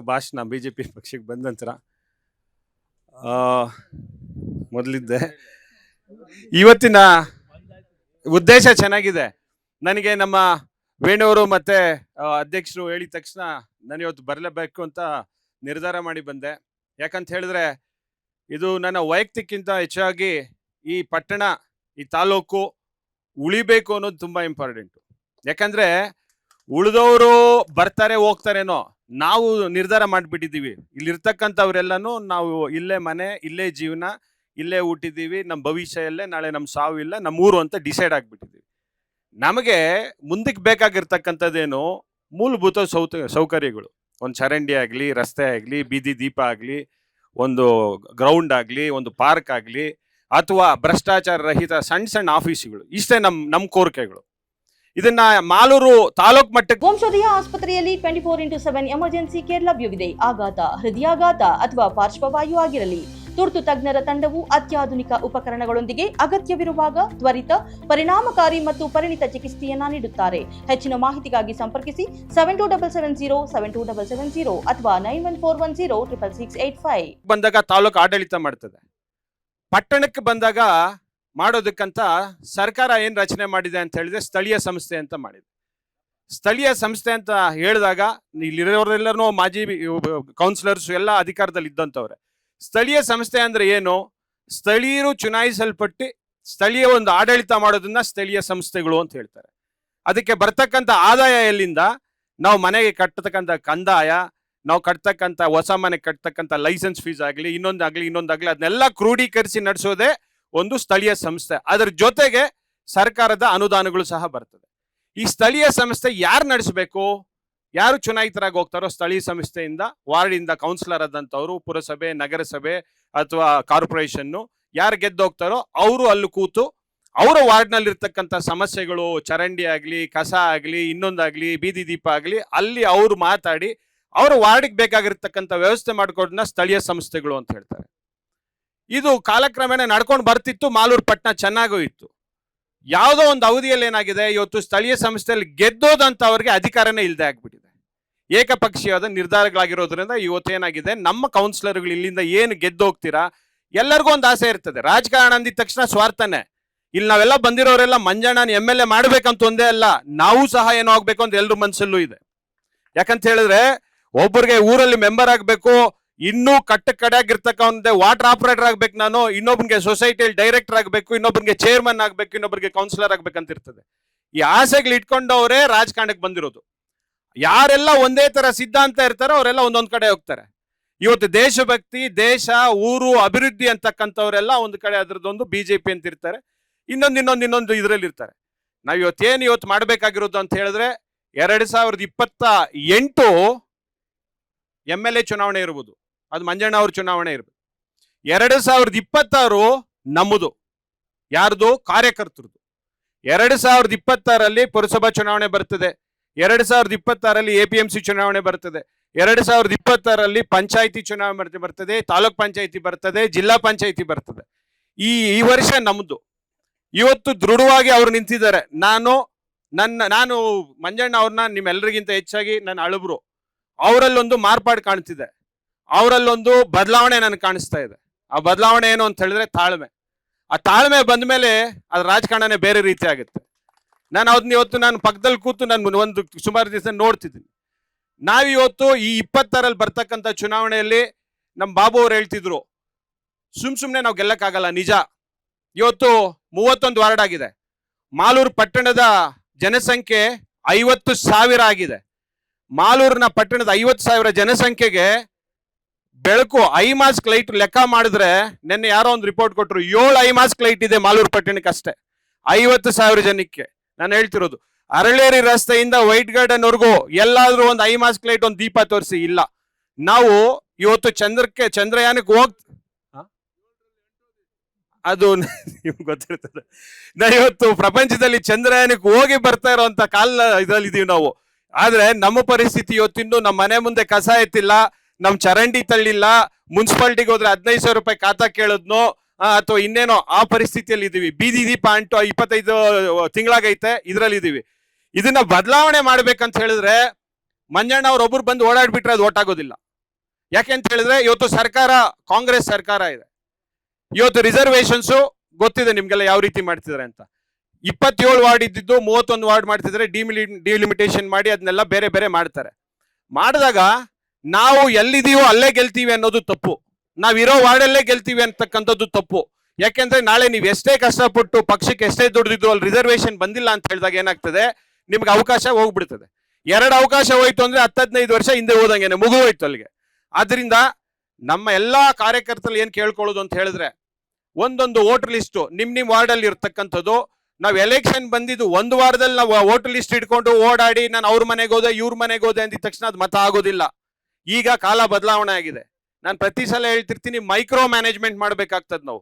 ಭಾಷಣ B J P ಪಕ್ಷಕ್ಕೆ ಬಂದ ನಂತರ ಮೊದಲಿದ್ದೆ. ಇವತ್ತಿನ ಉದ್ದೇಶ ಚೆನ್ನಾಗಿದೆ. ನನಗೆ ನಮ್ಮ ವೇಣುವರು ಮತ್ತು ಅಧ್ಯಕ್ಷರು ಹೇಳಿದ ತಕ್ಷಣ ನಾನು ಇವತ್ತು ಬರಲೇಬೇಕು ಅಂತ ನಿರ್ಧಾರ ಮಾಡಿ ಬಂದೆ. ಯಾಕಂತ ಹೇಳಿದ್ರೆ, ಇದು ನನ್ನ ವೈಯಕ್ತಿಕ್ಕಿಂತ ಹೆಚ್ಚಾಗಿ ಈ ಪಟ್ಟಣ, ಈ ತಾಲೂಕು ಉಳಿಬೇಕು ಅನ್ನೋದು ತುಂಬ ಇಂಪಾರ್ಟೆಂಟ್ ಯಾಕಂದ್ರೆ ಉಳಿದವರು ಬರ್ತಾರೆ, ಹೋಗ್ತಾರೇನೋ ನಾವು ನಿರ್ಧಾರ ಮಾಡಿಬಿಟ್ಟಿದ್ದೀವಿ. ಇಲ್ಲಿರ್ತಕ್ಕಂಥವ್ರೆಲ್ಲನೂ ನಾವು ಇಲ್ಲೇ ಮನೆ, ಇಲ್ಲೇ ಜೀವನ, ಇಲ್ಲೇ ಹುಟ್ಟಿದ್ದೀವಿ. ನಮ್ಮ ಭವಿಷ್ಯ ಇಲ್ಲೇ, ನಾಳೆ ನಮ್ಮ ಸಾವು ಇಲ್ಲ ನಮ್ಮ ಊರು ಅಂತ ಡಿಸೈಡ್ ಆಗಿಬಿಟ್ಟಿದ್ದೀವಿ. ನಮಗೆ ಮುಂದಕ್ಕೆ ಬೇಕಾಗಿರ್ತಕ್ಕಂಥದ್ದೇನು ಮೂಲಭೂತ ಸೌತ, ಸೌಕರ್ಯಗಳು. ಒಂದು ಚರಂಡಿ ಆಗಲಿ, ರಸ್ತೆ ಆಗಲಿ, ಬೀದಿ ದೀಪ ಆಗಲಿ, ಒಂದು ಗ್ರೌಂಡ್ ಆಗಲಿ, ಒಂದು ಪಾರ್ಕ್ ಆಗಲಿ, ಅಥವಾ ಭ್ರಷ್ಟಾಚಾರ ರಹಿತ ಸಣ್ಣ ಸಣ್ಣ ಆಫೀಸ್ಗಳು ಇಷ್ಟೇ ನಮ್ಮ ನಮ್ಮ ಕೋರಿಕೆಗಳು. ಇದನ್ನ ಮಾಲೂರು ತಾಲೂಕ್ ಮಟ್ಟಕ್ಕೆ ವಂಶೋದಯ ಆಸ್ಪತ್ರೆಯಲ್ಲಿ twenty four into seven emergency care ಲಭ್ಯವಿದೆ. ಆಘಾತ ಹೃದಯಾಘಾತ ಅಥವಾ ಪಾರ್ಶ್ವವಾಯು ಆಗಿರಲಿ. ತುರ್ತು ತಜ್ಞರ ತಂಡವು ಅತ್ಯಾಧುನಿಕ ಉಪಕರಣಗಳೊಂದಿಗೆ ಅಗತ್ಯವಿರುವಾಗ ತ್ವರಿತ ಪರಿಣಾಮಕಾರಿ ಮತ್ತು ಪರಿಣಿತ ಚಿಕಿತ್ಸೆಯನ್ನ ನೀಡುತ್ತಾರೆ. ಹೆಚ್ಚಿನ ಮಾಹಿತಿಗಾಗಿ ಸಂಪರ್ಕಿಸಿ seven two double seven zero seven two double seven zero ಅಥವಾ nine one four one zero triple six eight five ಬಂದಾಗ ತಾಲೂಕು ಆಡಳಿತ ಮಾಡ್ತದೆ. ಪಟ್ಟಣಕ್ಕೆ ಬಂದಾಗ ಮಾಡೋದಕ್ಕಂತ ಸರ್ಕಾರ ಏನು ರಚನೆ ಮಾಡಿದೆ ಅಂತ ಹೇಳಿದ್ರೆ ಸ್ಥಳೀಯ ಸಂಸ್ಥೆ ಅಂತ ಮಾಡಿದೆ. ಸ್ಥಳೀಯ ಸಂಸ್ಥೆ ಅಂತ ಹೇಳಿದಾಗ ಇಲ್ಲಿರೋರೆಲ್ಲರೂ ಮಾಜಿ ಕೌನ್ಸಿಲರ್ಸ್ ಎಲ್ಲ ಅಧಿಕಾರದಲ್ಲಿ ಇದ್ದಂಥವ್ರೆ. ಸ್ಥಳೀಯ ಸಂಸ್ಥೆ ಅಂದ್ರೆ ಏನು? ಸ್ಥಳೀಯರು ಚುನಾಯಿಸಲ್ಪಟ್ಟು ಸ್ಥಳೀಯ ಒಂದು ಆಡಳಿತ ಮಾಡೋದನ್ನ ಸ್ಥಳೀಯ ಸಂಸ್ಥೆಗಳು ಅಂತ ಹೇಳ್ತಾರೆ. ಅದಕ್ಕೆ ಬರ್ತಕ್ಕಂಥ ಆದಾಯ ಎಲ್ಲಿಂದ? ನಾವು ಮನೆಗೆ ಕಟ್ಟತಕ್ಕಂಥ ಕಂದಾಯ, ನಾವು ಕಟ್ತಕ್ಕಂಥ ಹೊಸ ಮನೆ ಕಟ್ತಕ್ಕಂಥ ಲೈಸೆನ್ಸ್ ಫೀಸ್ ಆಗಲಿ, ಇನ್ನೊಂದಾಗ್ಲಿ ಇನ್ನೊಂದಾಗ್ಲಿ, ಅದನ್ನೆಲ್ಲ ಕ್ರೋಢೀಕರಿಸಿ ನಡೆಸೋದೇ ಒಂದು ಸ್ಥಳೀಯ ಸಂಸ್ಥೆ. ಅದರ ಜೊತೆಗೆ ಸರ್ಕಾರದ ಅನುದಾನಗಳು ಸಹ ಬರ್ತದೆ. ಈ ಸ್ಥಳೀಯ ಸಂಸ್ಥೆ ಯಾರು ನಡೆಸಬೇಕು? ಯಾರು ಚುನಾಯಿತರಾಗಿ ಹೋಗ್ತಾರೋ ಸ್ಥಳೀಯ ಸಂಸ್ಥೆಯಿಂದ, ವಾರ್ಡಿಂದ ಕೌನ್ಸಿಲರ್ ಆದಂಥವ್ರು, ಪುರಸಭೆ, ನಗರಸಭೆ ಅಥವಾ ಕಾರ್ಪೊರೇಷನ್ನು ಯಾರು ಗೆದ್ದು ಹೋಗ್ತಾರೋ ಅವರು ಅಲ್ಲಿ ಕೂತು ಅವರ ವಾರ್ಡ್ನಲ್ಲಿ ಇರ್ತಕ್ಕಂಥ ಸಮಸ್ಯೆಗಳು, ಚರಂಡಿ ಆಗಲಿ, ಕಸ ಆಗಲಿ, ಇನ್ನೊಂದಾಗ್ಲಿ, ಬೀದಿ ದೀಪ ಆಗಲಿ, ಅಲ್ಲಿ ಅವರು ಮಾತಾಡಿ, ಅವರ ವಾರ್ಡಿಗೆ ಬೇಕಾಗಿರ್ತಕ್ಕಂಥ ವ್ಯವಸ್ಥೆ ಮಾಡಿಕೊಡೋದನ್ನ ಸ್ಥಳೀಯ ಸಂಸ್ಥೆಗಳು ಅಂತ ಹೇಳ್ತಾರೆ. ಇದು ಕಾಲಕ್ರಮೇಣ ನಡ್ಕೊಂಡು ಬರ್ತಿತ್ತು, ಮಾಲೂರು ಪಟ್ಟಣ ಚೆನ್ನಾಗೂ ಇತ್ತು. ಯಾವುದೋ ಒಂದು ಅವಧಿಯಲ್ಲಿ ಏನಾಗಿದೆ, ಇವತ್ತು ಸ್ಥಳೀಯ ಸಂಸ್ಥೆಯಲ್ಲಿ ಗೆದ್ದೋದಂಥವ್ರಿಗೆ ಅಧಿಕಾರನೇ ಇಲ್ಲದೆ ಆಗ್ಬಿಟ್ಟಿದೆ. ಏಕಪಕ್ಷೀಯವಾದ ನಿರ್ಧಾರಗಳಾಗಿರೋದ್ರಿಂದ ಇವತ್ತು ಏನಾಗಿದೆ, ನಮ್ಮ ಕೌನ್ಸಿಲರ್ಗಳು ಇಲ್ಲಿಂದ ಏನು ಗೆದ್ದು ಹೋಗ್ತೀರಾ ಎಲ್ಲರಿಗೂ ಒಂದು ಆಸೆ ಇರ್ತದೆ. ರಾಜಕಾರಣ ಅಂದಿದ ತಕ್ಷಣ ಸ್ವಾರ್ಥನೆ. ಇಲ್ಲಿ ನಾವೆಲ್ಲ ಬಂದಿರೋರೆಲ್ಲ ಮಂಜಣ್ಣನ ಎಂ ಎಲ್ ಎ ಮಾಡ್ಬೇಕಂತ ಒಂದೇ ಅಲ್ಲ, ನಾವು ಸಹ ಏನೋ ಆಗ್ಬೇಕು ಅಂತ ಎಲ್ರ ಮನಸ್ಸಲ್ಲೂ ಇದೆ. ಯಾಕಂತ ಹೇಳಿದ್ರೆ, ಒಬ್ಬರಿಗೆ ಊರಲ್ಲಿ ಮೆಂಬರ್ ಆಗ್ಬೇಕು ಇನ್ನೂ ಕಟ್ಟ ಕಡೆಯಾಗಿರ್ತಕ್ಕಂಥ ವಾಟರ್ ಆಪರೇಟರ್ ಆಗ್ಬೇಕು ನಾನು ಇನ್ನೊಬ್ಬನಿಗೆ ಸೊಸೈಟಿಯಲ್ಲಿ ಡೈರೆಕ್ಟರ್ ಆಗ್ಬೇಕು ಇನ್ನೊಬ್ಬನಿಗೆ ಚೇರ್ಮನ್ ಆಗ್ಬೇಕು ಇನ್ನೊಬ್ಬರಿಗೆ ಕೌನ್ಸಿಲರ್ ಆಗ್ಬೇಕಂತ ಇರ್ತದೆ ಈ ಆಸೆಗಳು ಇಟ್ಕೊಂಡವರೇ ರಾಜಕಾರಣಕ್ಕೆ ಬಂದಿರೋದು. ಯಾರೆಲ್ಲ ಒಂದೇ ತರ ಸಿದ್ಧಾಂತ ಇರ್ತಾರೋ ಅವರೆಲ್ಲ ಒಂದೊಂದು ಕಡೆ ಹೋಗ್ತಾರೆ. ಇವತ್ತು ದೇಶಭಕ್ತಿ, ದೇಶ, ಊರು, ಅಭಿವೃದ್ಧಿ ಅಂತಕ್ಕಂಥವರೆಲ್ಲ ಒಂದು ಕಡೆ ಅದ್ರದ್ದೊಂದು ಬಿಜೆಪಿ ಅಂತ ಇರ್ತಾರೆ ಇನ್ನೊಂದು ಇನ್ನೊಂದು ಇನ್ನೊಂದು ಇದರಲ್ಲಿ ಇರ್ತಾರೆ. ಇವತ್ತು ಏನು ಇವತ್ತು ಮಾಡ್ಬೇಕಾಗಿರೋದು ಅಂತ ಹೇಳಿದ್ರೆ, ಎರಡು ಸಾವಿರದ ಇಪ್ಪತ್ತ ಎಂಟು ಎಂ ಎಲ್ ಎ ಚುನಾವಣೆ ಇರ್ಬೋದು. ಅದು ಮಂಜಣ್ಣ ಅವ್ರ ಚುನಾವಣೆ ಇರಬೇಕು. ಎರಡು ಸಾವಿರದ ಇಪ್ಪತ್ತಾರು ನಮ್ಮದು. ಯಾರ್ದು? ಕಾರ್ಯಕರ್ತರದು. ಎರಡು ಸಾವಿರದ ಇಪ್ಪತ್ತಾರಲ್ಲಿ ಪುರಸಭಾ ಚುನಾವಣೆ ಬರ್ತದೆ. ಎರಡು ಸಾವಿರದ ಇಪ್ಪತ್ತಾರಲ್ಲಿ ಎ ಪಿ ಎಂ ಸಿ ಚುನಾವಣೆ ಬರ್ತದೆ. ಎರಡು ಸಾವಿರದ ಇಪ್ಪತ್ತಾರಲ್ಲಿ ಪಂಚಾಯಿತಿ ಚುನಾವಣೆ ಬರ್ತ- ಬರ್ತದೆ. ತಾಲೂಕ್ ಪಂಚಾಯಿತಿ ಬರ್ತದೆ. ಜಿಲ್ಲಾ ಪಂಚಾಯಿತಿ ಬರ್ತದೆ. ಈ ಈ ವರ್ಷ ನಮ್ಮದು. ಇವತ್ತು ದೃಢವಾಗಿ ಅವರು ನಿಂತಿದ್ದಾರೆ. ನಾನು, ನನ್ನ, ನಾನು ಮಂಜಣ್ಣ ಅವ್ರನ್ನ ನಿಮ್ಮೆಲ್ಲರಿಗಿಂತ ಹೆಚ್ಚಾಗಿ ನನ್ನ ಅಳಬ್ರು ಅವರಲ್ಲೊಂದು ಮಾರ್ಪಾಡು ಕಾಣ್ತಿದೆ. ಅವರಲ್ಲೊಂದು ಬದಲಾವಣೆ ನನಗೆ ಕಾಣಿಸ್ತಾ ಇದೆ. ಆ ಬದಲಾವಣೆ ಏನು ಅಂತ ಹೇಳಿದ್ರೆ ತಾಳ್ಮೆ. ಆ ತಾಳ್ಮೆ ಬಂದ ಮೇಲೆ ಅದು ರಾಜಕಾರಣನೇ ಬೇರೆ ರೀತಿ ಆಗುತ್ತೆ. ನಾನು ಅದನ್ನ ಇವತ್ತು ನಾನು ಪಕ್ಕದಲ್ಲಿ ಕೂತು ನಾನು ಒಂದು ಸುಮಾರು ದಿವಸ ನೋಡ್ತಿದ್ದೀನಿ. ನಾವಿವತ್ತು ಈ ಇಪ್ಪತ್ತಾರಲ್ಲಿ ಬರ್ತಕ್ಕಂಥ ಚುನಾವಣೆಯಲ್ಲಿ ನಮ್ಮ ಬಾಬು ಅವ್ರು ಹೇಳ್ತಿದ್ರು, ಸುಮ್ ಸುಮ್ಮನೆ ನಾವು ಗೆಲ್ಲಕ್ಕಾಗಲ್ಲ, ನಿಜ. ಇವತ್ತು ಮೂವತ್ತೊಂದು ವಾರ್ಡ್ ಆಗಿದೆ. ಮಾಲೂರು ಪಟ್ಟಣದ ಜನಸಂಖ್ಯೆ ಐವತ್ತು ಸಾವಿರ ಆಗಿದೆ. ಮಾಲೂರಿನ ಪಟ್ಟಣದ ಐವತ್ತು ಸಾವಿರ ಜನಸಂಖ್ಯೆಗೆ ಬೆಳಕು ಐ ಮಾಸ್ಕ್ ಲೈಟ್ ಲೆಕ್ಕ ಮಾಡಿದ್ರೆ ನಿನ್ನೆ ಯಾರೋ ಒಂದು ರಿಪೋರ್ಟ್ ಕೊಟ್ಟರು ಏಳು ಐ ಮಾಸ್ಕ್ ಲೈಟ್ ಇದೆ ಮಾಲೂರು ಪಟ್ಟಣಕ್ಕೆ ಅಷ್ಟೇ ಐವತ್ತು ಸಾವಿರ ಜನಕ್ಕೆ. ನಾನು ಹೇಳ್ತಿರೋದು ಅರಳೇರಿ ರಸ್ತೆಯಿಂದ ವೈಟ್ ಗಾರ್ಡನ್ ವರ್ಗೂ ಎಲ್ಲಾದ್ರೂ ಒಂದು ಐ ಮಾಸ್ಕ್ ಲೈಟ್ ಒಂದು ದೀಪ ತೋರಿಸಿ ಇಲ್ಲ. ನಾವು ಇವತ್ತು ಚಂದ್ರಕ್ಕೆ ಚಂದ್ರಯಾನಕ್ಕೆ ಹೋಗ್? ಅದು ನಿಮ್ಗೆ ಗೊತ್ತಿರ್ತದೆ. ನಾ ಇವತ್ತು ಪ್ರಪಂಚದಲ್ಲಿ ಚಂದ್ರಯಾನಕ್ಕೆ ಹೋಗಿ ಬರ್ತಾ ಇರೋಂತ ಕಾಲ ಇದರಲ್ಲಿ ಇದೀವಿ ನಾವು. ಆದ್ರೆ ನಮ್ಮ ಪರಿಸ್ಥಿತಿ ಇವತ್ತಿಂದು ನಮ್ಮ ಮನೆ ಮುಂದೆ ಕಸ ಎತ್ತಿಲ್ಲ. ನಮ್ ಚರಂಡಿ ತಳ್ಳಿಲ್ಲ, ಮುನ್ಸಿಪಾಲ್ಟಿಗೆ ಹೋದ್ರೆ ಹದಿನೈದು ಸಾವಿರ ರೂಪಾಯಿ ಖಾತಾ ಕೇಳಿದ್ನೋ ಅಥವಾ ಇನ್ನೇನೋ ಆ ಪರಿಸ್ಥಿತಿಯಲ್ಲಿ ಇದೀವಿ. ಬೀದಿ ದೀಪ ಅಂಟು ಇಪ್ಪತ್ತೈದು ತಿಂಗಳಾಗೈತೆ, ಇದ್ರಲ್ಲಿ ಇದೀವಿ. ಇದನ್ನ ಬದಲಾವಣೆ ಮಾಡ್ಬೇಕಂತ ಹೇಳಿದ್ರೆ, ಮಂಜಣ್ಣ ಅವ್ರೊಬ್ರು ಬಂದು ಓಡಾಡ್ಬಿಟ್ರೆ ಅದು ಓಟಾಗೋದಿಲ್ಲ. ಯಾಕೆ ಅಂತ ಹೇಳಿದ್ರೆ, ಇವತ್ತು ಸರ್ಕಾರ, ಕಾಂಗ್ರೆಸ್ ಸರ್ಕಾರ ಇದೆ. ಇವತ್ತು ರಿಸರ್ವೇಶನ್ಸು ಗೊತ್ತಿದೆ ನಿಮ್ಗೆಲ್ಲ ಯಾವ ರೀತಿ ಮಾಡ್ತಿದ್ದಾರೆ ಅಂತ. ಇಪ್ಪತ್ತೇಳು ವಾರ್ಡ್ ಇದ್ದಿದ್ದು ಮೂವತ್ತೊಂದು ವಾರ್ಡ್ ಮಾಡ್ತಿದ್ರೆ ಡಿಮಿಲಿ, ಡಿಲಿಮಿಟೇಷನ್ ಮಾಡಿ ಅದನ್ನೆಲ್ಲ ಬೇರೆ ಬೇರೆ ಮಾಡ್ತಾರೆ. ಮಾಡಿದಾಗ ನಾವು ಎಲ್ಲಿದೀವೋ ಅಲ್ಲೇ ಗೆಲ್ತೀವಿ ಅನ್ನೋದು ತಪ್ಪು. ನಾವಿರೋ ವಾರ್ಡಲ್ಲೇ ಗೆಲ್ತೀವಿ ಅಂತಕ್ಕಂಥದ್ದು ತಪ್ಪು. ಯಾಕೆಂದ್ರೆ ನಾಳೆ ನೀವು ಎಷ್ಟೇ ಕಷ್ಟಪಟ್ಟು ಪಕ್ಷಕ್ಕೆ ಎಷ್ಟೇ ದುಡ್ದಿದ್ರು ಅಲ್ಲಿ ರಿಸರ್ವೇಶನ್ ಬಂದಿಲ್ಲ ಅಂತ ಹೇಳಿದಾಗ ಏನಾಗ್ತದೆ? ನಿಮ್ಗೆ ಅವಕಾಶ ಹೋಗ್ಬಿಡ್ತದೆ. ಎರಡು ಅವಕಾಶ ಹೋಯ್ತು ಅಂದ್ರೆ ಹತ್ತದೈದು ವರ್ಷ ಹಿಂದೆ ಹೋದಂಗೆನೆ ಮುಗು ಹೋಯ್ತು ಅಲ್ಲಿಗೆ. ಆದ್ರಿಂದ ನಮ್ಮ ಎಲ್ಲಾ ಕಾರ್ಯಕರ್ತರು ಏನ್ ಕೇಳ್ಕೊಳ್ಳೋದು ಅಂತ ಹೇಳಿದ್ರೆ, ಒಂದೊಂದು ವೋಟರ್ ಲಿಸ್ಟ್ ನಿಮ್ ನಿಮ್ ವಾರ್ಡ್ ಅಲ್ಲಿ ಇರ್ತಕ್ಕಂಥದ್ದು. ನಾವ್ ಎಲೆಕ್ಷನ್ ಬಂದಿದ್ದು ಒಂದು ವಾರದಲ್ಲಿ ನಾವು ವೋಟರ್ ಲಿಸ್ಟ್ ಇಟ್ಕೊಂಡು ಓಡಾಡಿ ನಾನು ಅವ್ರ ಮನೆಗೆ ಹೋದೆ, ಇವ್ರ ಮನೆಗೆ ಹೋದೆ ಅಂದಿದ ತಕ್ಷಣ ಅದು ಮತ ಆಗೋದಿಲ್ಲ. ಈಗ ಕಾಲ ಬದಲಾವಣೆ ಆಗಿದೆ. ನಾನು ಪ್ರತಿ ಸಲ ಹೇಳ್ತಿರ್ತೀನಿ ಮೈಕ್ರೋ ಮ್ಯಾನೇಜ್ಮೆಂಟ್ ಮಾಡ್ಬೇಕಾಗ್ತದ ನಾವು.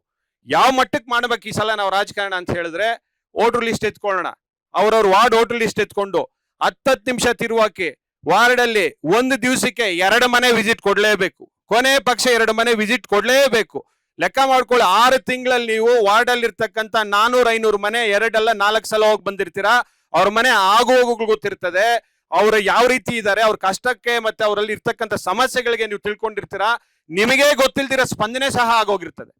ಯಾವ ಮಟ್ಟಕ್ಕೆ ಮಾಡ್ಬೇಕು ಈ ಸಲ ನಾವು ರಾಜಕಾರಣ ಅಂತ ಹೇಳಿದ್ರೆ ವೋಟರ್ ಲಿಸ್ಟ್ ಎತ್ಕೊಳ್ಳೋಣ. ಅವ್ರವ್ರ ವಾರ್ಡ್ ವೋಟರ್ ಲಿಸ್ಟ್ ಎತ್ಕೊಂಡು ಹತ್ತತ್ತು ನಿಮಿಷ ತಿರುವಾಕಿ ವಾರ್ಡ್ ಅಲ್ಲಿ ಒಂದು ದಿವಸಕ್ಕೆ ಎರಡು ಮನೆ ವಿಸಿಟ್ ಕೊಡಲೇಬೇಕು. ಕೊನೆ ಪಕ್ಷ ಎರಡು ಮನೆ ವಿಸಿಟ್ ಕೊಡಲೇಬೇಕು. ಲೆಕ್ಕ ಮಾಡ್ಕೊಳ್ಳಿ ಆರು ತಿಂಗಳಲ್ಲಿ ನೀವು ವಾರ್ಡ್ ಅಲ್ಲಿ ಇರ್ತಕ್ಕಂಥ ನಾನೂರ ಐನೂರು ಮನೆ ಎರಡಲ್ಲ ನಾಲ್ಕು ಸಲ ಹೋಗಿ ಬಂದಿರ್ತೀರಾ. ಅವ್ರ ಮನೆ ಆಗು ಹೋಗುಗಳು ಗೊತ್ತಿರ್ತದೆ. ಅವ್ರು ಯಾವ ರೀತಿ ಇದ್ದಾರೆ, ಅವ್ರ ಕಷ್ಟಕ್ಕೆ ಮತ್ತೆ ಅವರಲ್ಲಿ ಇರ್ತಕ್ಕಂಥ ಸಮಸ್ಯೆಗಳಿಗೆ ನೀವು ತಿಳ್ಕೊಂಡಿರ್ತೀರಾ, ನಿಮಗೆ ಗೊತ್ತಿಲ್ದಿರೋ ಸ್ಪಂದನೆ ಸಹ ಆಗೋಗಿರ್ತದೆ.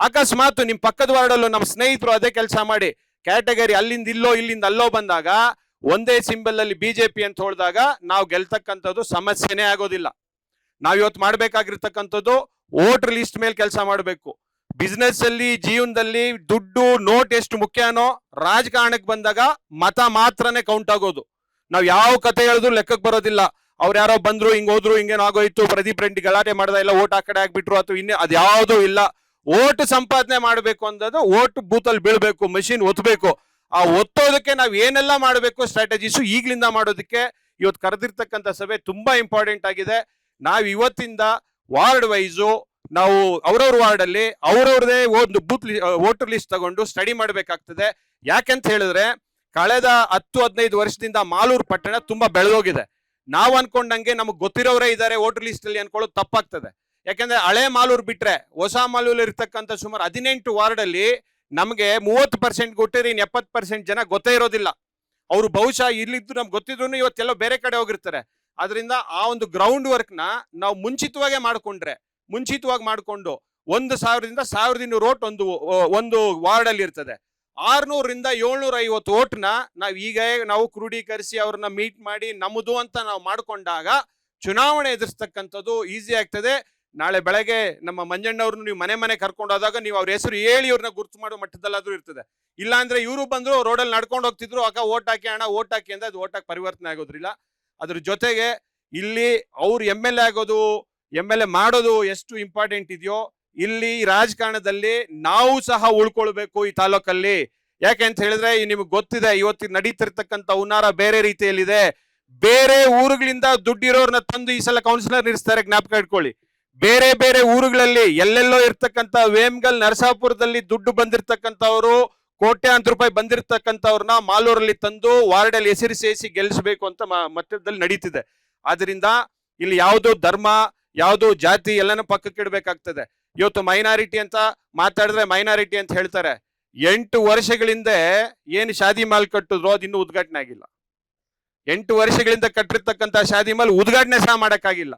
ಅಕಸ್ಮಾತ್ ನಿಮ್ಮ ಪಕ್ಕದ ವಾರ್ಡಲ್ಲೂ ನಮ್ಮ ಸ್ನೇಹಿತರು ಅದೇ ಕೆಲಸ ಮಾಡಿ ಕ್ಯಾಟಗರಿ ಅಲ್ಲಿಂದ ಇಲ್ಲೋ, ಇಲ್ಲಿಂದ ಅಲ್ಲೋ ಬಂದಾಗ, ಒಂದೇ ಸಿಂಬಲ್ ಅಲ್ಲಿ ಬಿಜೆಪಿ ಅಂತ ಹೊಡೆದಾಗ ನಾವು ಗೆಲ್ತಕ್ಕಂಥದ್ದು ಸಮಸ್ಯೆನೇ ಆಗೋದಿಲ್ಲ. ನಾವ್ ಇವತ್ತು ಮಾಡ್ಬೇಕಾಗಿರ್ತಕ್ಕಂಥದ್ದು ವೋಟರ್ ಲಿಸ್ಟ್ ಮೇಲೆ ಕೆಲಸ ಮಾಡಬೇಕು. ಬಿಸ್ನೆಸ್ ಅಲ್ಲಿ, ಜೀವನದಲ್ಲಿ ದುಡ್ಡು, ನೋಟ್ ಎಷ್ಟು ಮುಖ್ಯನೋ ರಾಜಕಾರಣಕ್ಕೆ ಬಂದಾಗ ಮತ ಮಾತ್ರನೇ ಕೌಂಟ್ ಆಗೋದು. ನಾವ್ ಯಾವ ಕತೆ ಹೇಳಿದ್ರು ಲೆಕ್ಕಕ್ಕೆ ಬರೋದಿಲ್ಲ. ಅವ್ರು ಯಾರೋ ಬಂದ್ರು, ಹಿಂಗ್ ಹೋದ್ರು, ಹಿಂಗೇನೋ ಆಗೋಯ್ತು, ಪ್ರದೀಪ್ ರೆಡ್ಡಿ ಗಲಾಟೆ ಮಾಡ್ದ, ಇಲ್ಲ ಓಟ್ ಆ ಕಡೆ ಆಗ್ಬಿಟ್ರು, ಅಥವಾ ಇನ್ನೇ ಅದ್ ಯಾವ್ದು ಇಲ್ಲ. ಓಟ್ ಸಂಪಾದನೆ ಮಾಡಬೇಕು ಅನ್ನೋದು ಓಟ್ ಬೂತ್ ಅಲ್ಲಿ ಬೀಳ್ಬೇಕು, ಮಷಿನ್ ಒತ್ತಬೇಕು ಆ ಒತ್ತೋದಕ್ಕೆ ನಾವ್ ಏನೆಲ್ಲ ಮಾಡಬೇಕು ಸ್ಟ್ರಾಟಜೀಸ್ ಈಗ್ಲಿಂದ ಮಾಡೋದಕ್ಕೆ ಇವತ್ತು ಕರೆದಿರ್ತಕ್ಕಂಥ ಸಭೆ ತುಂಬಾ ಇಂಪಾರ್ಟೆಂಟ್ ಆಗಿದೆ. ನಾವ್ ಇವತ್ತಿಂದ ವಾರ್ಡ್ ವೈಸು, ನಾವು ಅವ್ರವ್ರ ವಾರ್ಡ್ ಅಲ್ಲಿ ಅವ್ರವ್ರದೇ ಒಂದು ಬೂತ್ ವೋಟರ್ ಲಿಸ್ಟ್ ತಗೊಂಡು ಸ್ಟಡಿ ಮಾಡ್ಬೇಕಾಗ್ತದೆ. ಯಾಕೆಂತ ಹೇಳಿದ್ರೆ ಕಳೆದ ಹತ್ತು, ಹದಿನೈದು ವರ್ಷದಿಂದ ಮಾಲೂರು ಪಟ್ಟಣ ತುಂಬಾ ಬೆಳೆದೋಗಿದೆ. ನಾವು ಅನ್ಕೊಂಡಂಗೆ ನಮಗೆ ಗೊತ್ತಿರೋರೇ ಇದ್ದಾರೆ ವೋಟರ್ ಲಿಸ್ಟ್ ಅಲ್ಲಿ ಅನ್ಕೊಳ್ಳೋದು ತಪ್ಪಾಗ್ತದೆ. ಯಾಕಂದ್ರೆ ಹಳೆ ಮಾಲೂರು ಬಿಟ್ರೆ, ಹೊಸ ಮಾಲೂರು ಇರ್ತಕ್ಕಂಥ ಸುಮಾರು ಹದಿನೆಂಟು ವಾರ್ಡ್ ಅಲ್ಲಿ ನಮಗೆ ಮೂವತ್ತು ಪರ್ಸೆಂಟ್ ಕೊಟ್ಟಿರಿ ಇನ್ನು ಎಪ್ಪತ್ತು ಪರ್ಸೆಂಟ್ ಜನ ಗೊತ್ತೇ ಇರೋದಿಲ್ಲ. ಅವರು ಬಹುಶಃ ಇಲ್ಲಿದ್ದು ನಮ್ಗೆ ಗೊತ್ತಿದ್ರು ಇವತ್ತೆಲ್ಲ ಬೇರೆ ಕಡೆ ಹೋಗಿರ್ತಾರೆ. ಅದರಿಂದ ಆ ಒಂದು ಗ್ರೌಂಡ್ ವರ್ಕ್ನ ನಾವು ಮುಂಚಿತವಾಗೇ ಮಾಡ್ಕೊಂಡ್ರೆ, ಮುಂಚಿತವಾಗಿ ಮಾಡ್ಕೊಂಡು ಒಂದು ಸಾವಿರದಿಂದ ಸಾವಿರದ ಇನ್ನೂರು ಓಟ್ ಒಂದು ಒಂದು ವಾರ್ಡ್ ಅಲ್ಲಿ ಇರ್ತದೆ. ಆರ್ನೂರಿಂದ ಏಳ್ನೂರ ಐವತ್ತು ಓಟ್ನ ನಾವು ಈಗ ನಾವು ಕ್ರೋಢೀಕರಿಸಿ ಅವ್ರನ್ನ ಮೀಟ್ ಮಾಡಿ ನಮ್ಮದು ಅಂತ ನಾವು ಮಾಡ್ಕೊಂಡಾಗ ಚುನಾವಣೆ ಎದುರಿಸ್ತಕ್ಕಂಥದ್ದು ಈಸಿ ಆಗ್ತದೆ. ನಾಳೆ ಬೆಳಗ್ಗೆ ನಮ್ಮ ಮಂಜಣ್ಣವ್ರನ್ನ ನೀವು ಮನೆ ಮನೆ ಕರ್ಕೊಂಡು ಹೋದಾಗ ನೀವು ಅವ್ರ ಹೆಸರು ಹೇಳಿ ಅವ್ರನ್ನ ಗುರ್ತು ಮಾಡೋ ಮಟ್ಟದಲ್ಲಾದ್ರೂ ಇರ್ತದೆ. ಇಲ್ಲಾಂದ್ರೆ ಇವರು ಬಂದ್ರು ರೋಡಲ್ಲಿ ನಡ್ಕೊಂಡು ಹೋಗ್ತಿದ್ರು ಅಕ್ಕ ಓಟ್ ಹಾಕಿ ಹಣ ಓಟ್ ಹಾಕಿ ಅಂದ್ರೆ ಅದು ಓಟ್ ಹಾಕಿ ಪರಿವರ್ತನೆ ಆಗೋದ್ರಿಲ್ಲ. ಅದ್ರ ಜೊತೆಗೆ ಇಲ್ಲಿ ಅವ್ರು ಎಂ ಎಲ್ ಎ ಆಗೋದು, ಎಂ ಎಲ್ ಎ ಮಾಡೋದು ಎಷ್ಟು ಇಂಪಾರ್ಟೆಂಟ್ ಇದೆಯೋ ಇಲ್ಲಿ ರಾಜಕಾರಣದಲ್ಲಿ ನಾವು ಸಹ ಉಳ್ಕೊಳ್ಬೇಕು ಈ ತಾಲೂಕಲ್ಲಿ. ಯಾಕೆ ಅಂತ ಹೇಳಿದ್ರೆ ನಿಮ್ಗೆ ಗೊತ್ತಿದೆ, ಇವತ್ತು ನಡೀತಿರ್ತಕ್ಕಂಥ ಹುನ್ನಾರ ಬೇರೆ ರೀತಿಯಲ್ಲಿದೆ. ಬೇರೆ ಊರುಗಳಿಂದ ದುಡ್ಡಿರೋರ್ನ ತಂದು ಈ ಸಲ ಕೌನ್ಸಿಲರ್ ನಿಲ್ಲಿಸ್ತಾರೆ, ಜ್ಞಾಪಕ ಇಟ್ಕೊಳ್ಳಿ. ಬೇರೆ ಬೇರೆ ಊರುಗಳಲ್ಲಿ ಎಲ್ಲೆಲ್ಲೋ ಇರ್ತಕ್ಕಂಥ ವೇಮ್ಗಲ್ ನರಸಾಪುರದಲ್ಲಿ ದುಡ್ಡು ಬಂದಿರ್ತಕ್ಕಂಥವ್ರು ಕೋಟ್ಯಾಂತರ ರೂಪಾಯಿ ಬಂದಿರತಕ್ಕಂಥವ್ರನ್ನ ಮಾಲೂರಲ್ಲಿ ತಂದು ವಾರ್ಡಲ್ಲಿ ಹೆಸರು ಸೇರಿಸಿ ಗೆಲ್ಲಿಸಬೇಕು ಅಂತ ಮ- ಮಟ್ಟದಲ್ಲಿ ನಡೀತಿದೆ. ಆದ್ರಿಂದ ಇಲ್ಲಿ ಯಾವುದೋ ಧರ್ಮ, ಯಾವುದೋ ಜಾತಿ ಎಲ್ಲನೂ ಪಕ್ಕಕ್ಕೆ ಇಡಬೇಕಾಗ್ತದೆ ಇವತ್ತು ಮೈನಾರಿಟಿ ಅಂತ ಮಾತಾಡಿದ್ರೆ ಮೈನಾರಿಟಿ ಅಂತ ಹೇಳ್ತಾರೆ. ಎಂಟು ವರ್ಷಗಳಿಂದ ಏನು ಶಾದಿ ಮಾಲ್ ಕಟ್ಟಿದ್ರು ಅದು ಇನ್ನೂ ಉದ್ಘಾಟನೆ ಆಗಿಲ್ಲ. ಎಂಟು ವರ್ಷಗಳಿಂದ ಕಟ್ಟಿರ್ತಕ್ಕಂಥ ಶಾದಿ ಮಾಲ್ ಉದ್ಘಾಟನೆ ಸಹ ಮಾಡಕ್ಕಾಗಿಲ್ಲ.